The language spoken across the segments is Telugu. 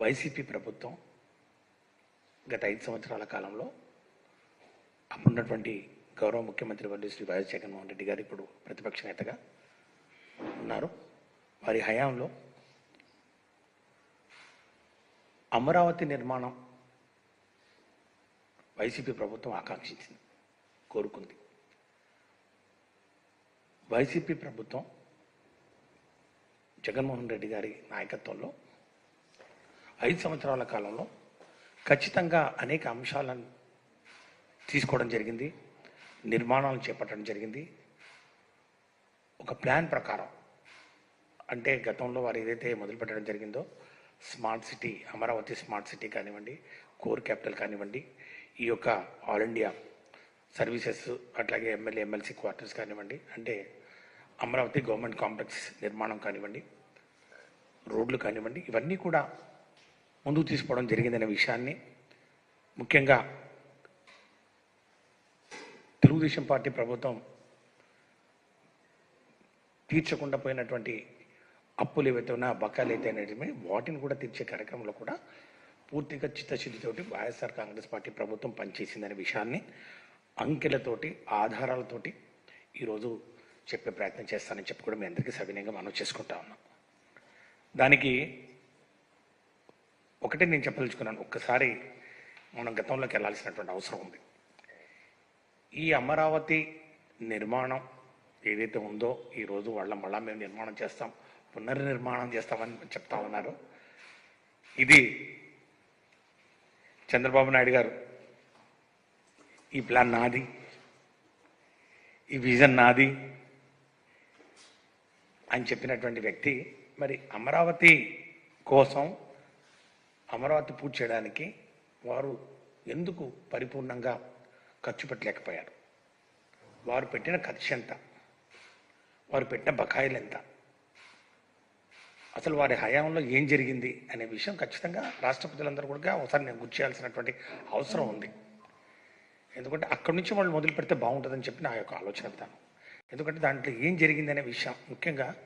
వైసీపీ ప్రభుత్వం గత ఐదు సంవత్సరాల కాలంలో అప్పుడున్నటువంటి గౌరవ ముఖ్యమంత్రి వర్యులు శ్రీ వైఎస్ జగన్మోహన్ రెడ్డి గారు ఇప్పుడు ప్రతిపక్ష నేతగా ఉన్నారు. వారి హయాంలో అమరావతి నిర్మాణం వైసీపీ ప్రభుత్వం ఆకాంక్షించింది కోరుకుంది. వైసీపీ ప్రభుత్వం జగన్మోహన్ రెడ్డి గారి నాయకత్వంలో ఐదు సంవత్సరాల కాలంలో ఖచ్చితంగా అనేక అంశాలను తీసుకోవడం జరిగింది నిర్మాణాలు చేపట్టడం జరిగింది. ఒక ప్లాన్ ప్రకారం అంటే గతంలో వారు ఏదైతే మొదలుపెట్టడం జరిగిందో smart city Amaravati smart city కానివ్వండి కోర్ క్యాపిటల్ కానివ్వండి ఈ యొక్క ఆల్ ఇండియా సర్వీసెస్ అట్లాగే ఎమ్మెల్యే ఎమ్మెల్సీ క్వార్టర్స్ కానివ్వండి అంటే అమరావతి గవర్నమెంట్ కాంప్లెక్స్ నిర్మాణం కానివ్వండి రోడ్లు కానివ్వండి ఇవన్నీ కూడా ముందుకు తీసుకోవడం జరిగిందనే విషయాన్ని ముఖ్యంగా తెలుగుదేశం పార్టీ ప్రభుత్వం తీర్చకుండా పోయినటువంటి అప్పులు ఏవైతే ఉన్నా బకాయిలు అయితే వాటిని కూడా తీర్చే కార్యక్రమంలో కూడా పూర్తిగా చిత్తశుద్ధితోటి వైఎస్ఆర్ కాంగ్రెస్ పార్టీ ప్రభుత్వం పనిచేసిందనే విషయాన్ని అంకెలతోటి ఆధారాలతోటి ఈరోజు చెప్పే ప్రయత్నం చేస్తానని చెప్పి కూడా మీ అందరికీ సవినయంగా మనం చేసుకుంటా ఉన్నాం. దానికి ఒకటే నేను చెప్పదలుచుకున్నాను. ఒక్కసారి మనం గతంలోకి వెళ్ళాల్సినటువంటి అవసరం ఉంది. ఈ అమరావతి నిర్మాణం ఏదైతే ఉందో ఈరోజు వాళ్ళ మళ్ళా మేము నిర్మాణం చేస్తాం పునర్నిర్మాణం చేస్తామని చెప్తా ఉన్నారు. ఇది చంద్రబాబు నాయుడు గారు ఈ ప్లాన్ నాది ఈ విజన్ నాది అని చెప్పినటువంటి వ్యక్తి మరి అమరావతి కోసం అమరావతి పూర్తి చేయడానికి వారు ఎందుకు పరిపూర్ణంగా ఖర్చు పెట్టలేకపోయారు? వారు పెట్టిన ఖర్చు ఎంత? వారు పెట్టిన బకాయిలు ఎంత? అసలు వారి హయాంలో ఏం జరిగింది అనే విషయం ఖచ్చితంగా రాష్ట్రపతులందరూ కూడా ఒకసారి నేను గుర్తు చేయాల్సినటువంటి అవసరం ఉంది. ఎందుకంటే అక్కడి నుంచి వాళ్ళు మొదలు పెడితే బాగుంటుందని చెప్పి నా యొక్క ఆలోచన విధానం. ఎందుకంటే దాంట్లో ఏం జరిగింది అనే విషయం ముఖ్యంగా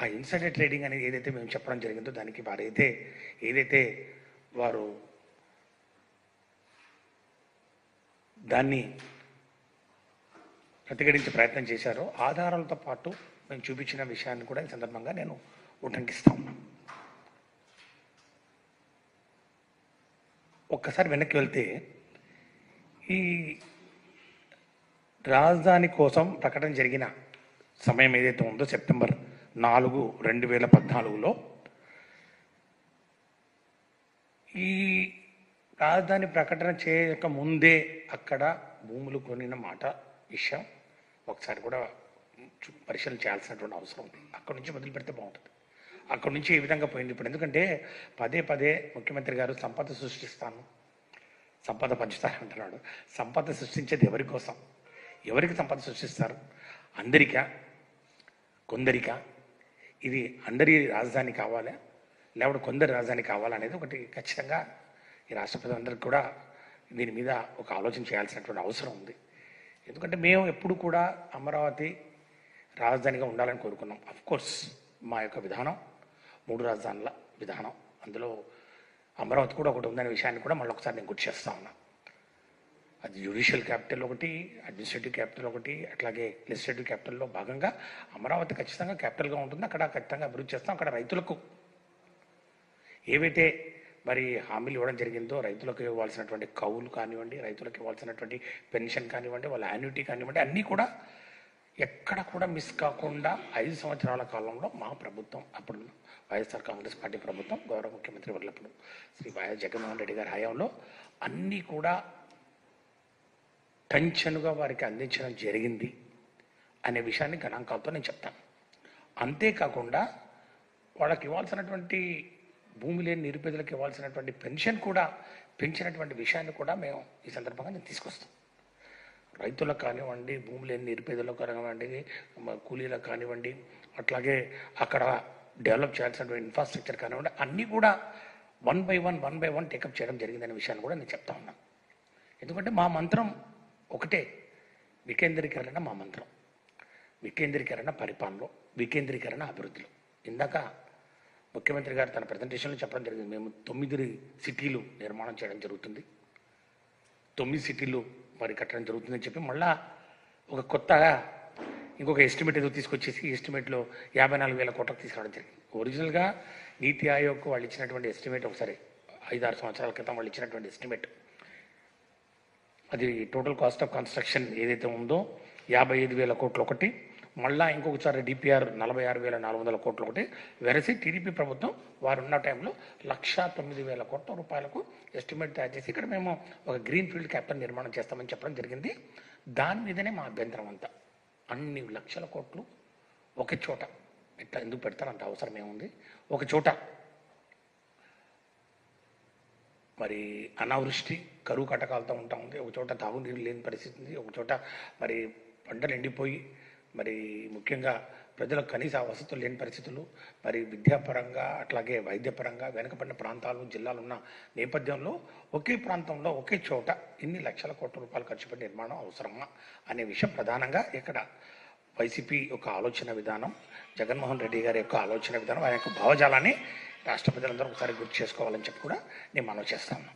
ఆ ఇన్సైడర్ ట్రేడింగ్ అనేది ఏదైతే మేము చెప్పడం జరిగిందో దానికి వారైతే ఏదైతే వారు దాన్ని ప్రతిఘటించే ప్రయత్నం చేశారో ఆధారాలతో పాటు మేము చూపించిన విషయాన్ని కూడా ఈ సందర్భంగా నేను ఉటంకిస్తా. ఒక్కసారి వెనక్కి వెళ్తే ఈ రాజధాని కోసం ప్రకటన జరిగిన సమయం ఏదైతే ఉందో సెప్టెంబర్ నాలుగు రెండు వేల పద్నాలుగులో. ఈ రాజధాని ప్రకటన చేయక ముందే అక్కడ భూములు కొనిన మాట విషయం. ఒకసారి కూడా పరిశీలన చేయాల్సినటువంటి అవసరం ఉంది. అక్కడి నుంచి మొదలు పెడితే బాగుంటుంది. అక్కడి నుంచి ఏ విధంగా పోయింది ఇప్పుడు. ఎందుకంటే పదే పదే ముఖ్యమంత్రి గారు సంపద సృష్టిస్తాను. సంపద పంచుతాను అంటున్నాడు. సంపద సృష్టించేది ఎవరి కోసం? ఎవరికి సంపద సృష్టిస్తారు? అందరికా? కొందరికా? ఇది అందరి రాజధాని కావాలా? లేకపోతే కొందరి రాజధాని కావాలా అనేది ఒకటి ఖచ్చితంగా ఈ రాష్ట్రపతి అందరికి కూడా దీని మీద ఒక ఆలోచన చేయాల్సినటువంటి అవసరం ఉంది. ఎందుకంటే మేము ఎప్పుడు కూడా అమరావతి రాజధానిగా ఉండాలని కోరుకున్నాం. అఫ్ కోర్స్ మా యొక్క విధానం మూడు రాజధానుల విధానం. అందులో అమరావతి కూడా ఒకటి ఉందనే విషయాన్ని కూడా మళ్ళీ ఒకసారి నేను గుర్తు చేస్తా ఉన్నా. అది జ్యుడిషియల్ క్యాపిటల్ ఒకటి అడ్మినిస్ట్రేటివ్ క్యాపిటల్ ఒకటి అట్లాగే లెజిస్లేటివ్ క్యాపిటల్లో భాగంగా అమరావతి ఖచ్చితంగా క్యాపిటల్గా ఉంటుంది. అక్కడ ఖచ్చితంగా అభివృద్ధి చేస్తాం. అక్కడ రైతులకు ఏవైతే మరి హామీలు ఇవ్వడం జరిగిందో రైతులకు ఇవ్వాల్సినటువంటి కౌలు కానివ్వండి రైతులకు ఇవ్వాల్సినటువంటి పెన్షన్ కానివ్వండి వాళ్ళ యాన్యుటీ కానివ్వండి అన్నీ కూడా ఎక్కడ కూడా మిస్ కాకుండా ఐదు సంవత్సరాల కాలంలో మా ప్రభుత్వం అప్పుడు వైఎస్ఆర్ కాంగ్రెస్ పార్టీ ప్రభుత్వం గౌరవ ముఖ్యమంత్రి వర్లప్పుడు శ్రీ వైఎస్ జగన్మోహన్ రెడ్డి గారి హయాంలో అన్నీ కూడా టెన్షన్గా వారికి అందించడం జరిగింది అనే విషయాన్ని గణాంకాలతో నేను చెప్తాను. అంతేకాకుండా వాళ్ళకి ఇవ్వాల్సినటువంటి భూమి లేని నిరుపేదలకు ఇవ్వాల్సినటువంటి పెన్షన్ కూడా పెంచినటువంటి విషయాన్ని కూడా మేము ఈ సందర్భంగా నేను తీసుకొస్తాం. రైతులకు కానివ్వండి భూమి లేని నిరుపేదలకు కానివ్వండి కూలీలకు కానివ్వండి అట్లాగే అక్కడ డెవలప్ చేయాల్సినటువంటి ఇన్ఫ్రాస్ట్రక్చర్ కానివ్వండి అన్నీ కూడా one by one one by one take up చేయడం జరిగిందనే విషయాన్ని కూడా నేను చెప్తా ఉన్నాను ఎందుకంటే మా మంత్రం ఒకటే వికేంద్రీకరణ మా మంత్రం. వికేంద్రీకరణ పరిపాలనలో వికేంద్రీకరణ అభివృద్ధిలో. ఇందాక ముఖ్యమంత్రి గారు తన ప్రజెంటేషన్లో చెప్పడం జరిగింది. మేము తొమ్మిది సిటీలు నిర్మాణం చేయడం జరుగుతుంది. తొమ్మిది సిటీలు మరి కట్టడం జరుగుతుందని చెప్పి మళ్ళా ఒక కొత్తగా ఇంకొక ఎస్టిమేట్ ఏదో తీసుకొచ్చేసి ఎస్టిమేట్లో యాభై నాలుగు వేల కోట్లకు తీసుకురావడం జరిగింది. ఒరిజినల్గా నీతి ఆయోగ్ వాళ్ళు ఇచ్చినటువంటి ఎస్టిమేట్ ఒకసారి ఐదారు సంవత్సరాల క్రితం వాళ్ళు ఇచ్చినటువంటి ఎస్టిమేట్ అది టోటల్ కాస్ట్ ఆఫ్ కన్స్ట్రక్షన్ ఏదైతే ఉందో యాభై ఐదు వేల కోట్లు ఒకటి మళ్ళా ఇంకొకసారి డిపిఆర్ నలభై ఆరు వేల నాలుగు వందల కోట్లు ఒకటి వెరసి టీడీపీ ప్రభుత్వం వారు ఉన్న టైంలో లక్ష తొమ్మిది వేల కోట్ల రూపాయలకు ఎస్టిమేట్ తయారు చేసి ఇక్కడ మేము ఒక గ్రీన్ ఫీల్డ్ క్యాపిటల్ నిర్మాణం చేస్తామని చెప్పడం జరిగింది. దాని మీదనే మా అభ్యంతరం అంతా. అన్ని లక్షల కోట్లు ఒక చోట. ఇట్లా ఎందుకు పెడతారంత అవసరం ఏముంది ఒక చోట మరి అనావృష్టి కరువు కటకాలతో ఉంటా ఉంది. ఒక చోట తాగునీరు లేని పరిస్థితి ఉంది. ఒక చోట మరి పంటలు ఎండిపోయి మరి ముఖ్యంగా ప్రజలకు కనీస వసతులు లేని పరిస్థితులు మరి విద్యాపరంగా అట్లాగే వైద్యపరంగా వెనుకబడిన ప్రాంతాలు జిల్లాలు ఉన్న నేపథ్యంలో ఒకే ప్రాంతంలో ఒకే చోట ఇన్ని లక్షల కోట్ల రూపాయలు ఖర్చు పెట్టి నిర్మాణం అవసరమా అనే విషయం ప్రధానంగా ఇక్కడ వైసీపీ యొక్క ఆలోచన విధానం జగన్మోహన్ రెడ్డి గారి యొక్క ఆలోచన విధానం ఆయన యొక్క భావజాలాన్ని రాష్ట్ర ప్రజలందరూ ఒకసారి గుర్తు చేసుకోవాలని చెప్పి కూడా నేను మనవి చేస్తాను